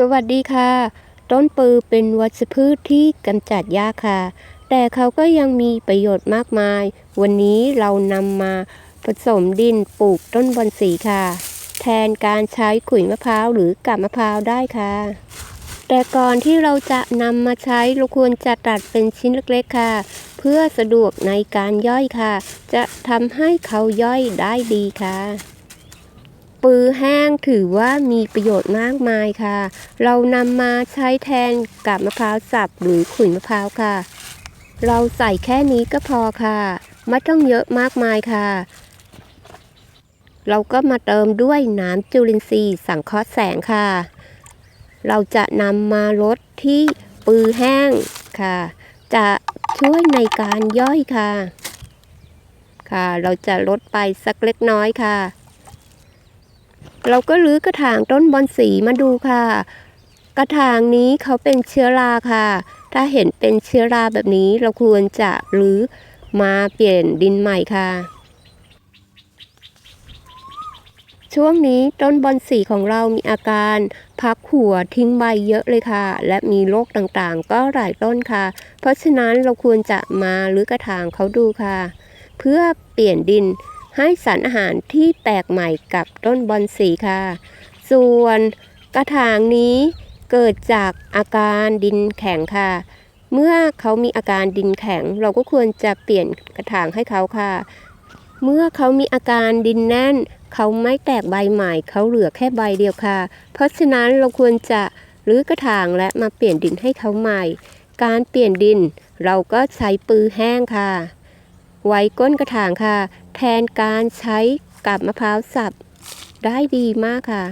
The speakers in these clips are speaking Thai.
สวัสดีค่ะ ต้นปือเป็นวัชพืชที่กำจัดหญ้าค่ะแต่เขาก็ยังมีประโยชน์มากมาย วันนี้เรานำมาผสมดินปลูกต้นบอนสีค่ะ แทนการใช้ขุยมะพร้าวหรือกับมะพร้าวได้ค่ะ แต่ก่อนที่เราจะนำมาใช้เราควรจะตัดเป็นชิ้นเล็กๆค่ะ เพื่อสะดวกในการย่อยค่ะ จะทำให้เขาย่อยได้ดีค่ะ ปือแห้งถือว่ามีประโยชน์มากมายค่ะ เรานำมาใช้แทนกับมะพร้าวสับหรือขุยมะพร้าวค่ะ เราใส่แค่นี้ก็พอค่ะ ไม่ต้องเยอะมากมายค่ะ เราก็มาเติมด้วยน้ำจุลินทรีย์สังเคราะห์แสงค่ะ เราจะนำมาลดที่ปือแห้งค่ะ จะช่วยในการย่อยค่ะ ค่ะ เราจะลดไปสักเล็กน้อยค่ะ เราก็รื้อกระถางต้นบอนสีมาดูค่ะ กระถางนี้เขาเป็นเชื้อราค่ะ ถ้าเห็นเป็นเชื้อราแบบนี้เราควรจะรื้อมาเปลี่ยนดินใหม่ค่ะ ช่วงนี้ต้นบอนสีของเรามีอาการพักหัวทิ้งใบเยอะเลยค่ะ และมีโรคต่างๆ ก็หลายต้นค่ะ เพราะฉะนั้นเราควรจะมารื้อกระถางเขาดูค่ะ เพื่อเปลี่ยนดิน ให้สารอาหารที่แตกใหม่กับต้นบอนสีค่ะ ส่วนกระถางนี้เกิดจากอาการดินแข็งค่ะ เมื่อเขามีอาการดินแข็ง เราก็ควรจะเปลี่ยนกระถางให้เขาค่ะ เมื่อเขามีอาการดินแน่น เขาไม่แตกใบใหม่ เขาเหลือแค่ใบเดียวค่ะ เพราะฉะนั้นเราควรจะรื้อกระถางและมาเปลี่ยนดินให้เขาใหม่ การเปลี่ยนดินเราก็ใช้ปือแห้งค่ะ ไว้ก้นกระถางค่ะ แทนการใช้กับมะพร้าวสับได้ดีมากค่ะ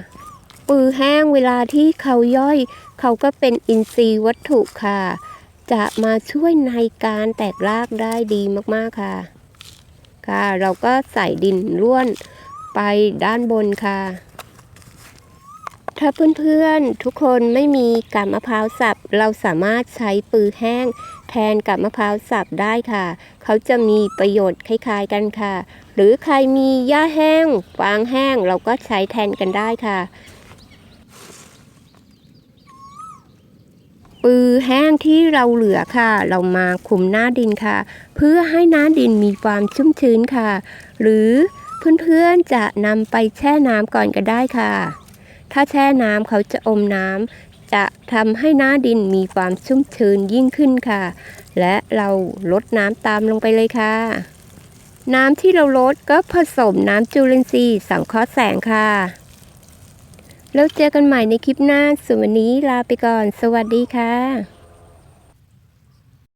ปือแห้งเวลาที่เขาย่อย เขาก็เป็นอินทรีย์วัตถุค่ะ จะมาช่วยในการแตกรากได้ดีมากๆค่ะ ค่ะ เราก็ใส่ดินร่วนไปด้านบนค่ะ ถ้าเพื่อนๆทุกคนไม่มีกับมะพร้าวสับ เราสามารถใช้ปือแห้ง ทนกับมะพร้าวสับได้ค่ะ เขาจะมีประโยชน์คล้ายๆกันค่ะ หรือใครมีหญ้าแห้งฟางแห้งเราก็ใช้แทนกันได้ค่ะ ปือแห้งที่เราเหลือค่ะ เรามาคุมหน้าดินค่ะ เพื่อให้หน้าดินมีความชุ่มชื้นค่ะ หรือเพื่อนๆจะนำไปแช่น้ำก่อนก็ได้ค่ะถ้าแช่น้ำเขาจะอมน้ำ จะทำให้หน้าดินมีความชุ่มชื้นยิ่งขึ้นค่ะ และเราลดน้ำตามลงไปเลยค่ะ น้ำที่เราลดก็ผสมน้ำจุลินทรีย์สังเคราะห์แสงค่ะ แล้วเจอกันใหม่ในคลิปหน้าส่วนวันนี้ลาไปก่อน สวัสดีค่ะ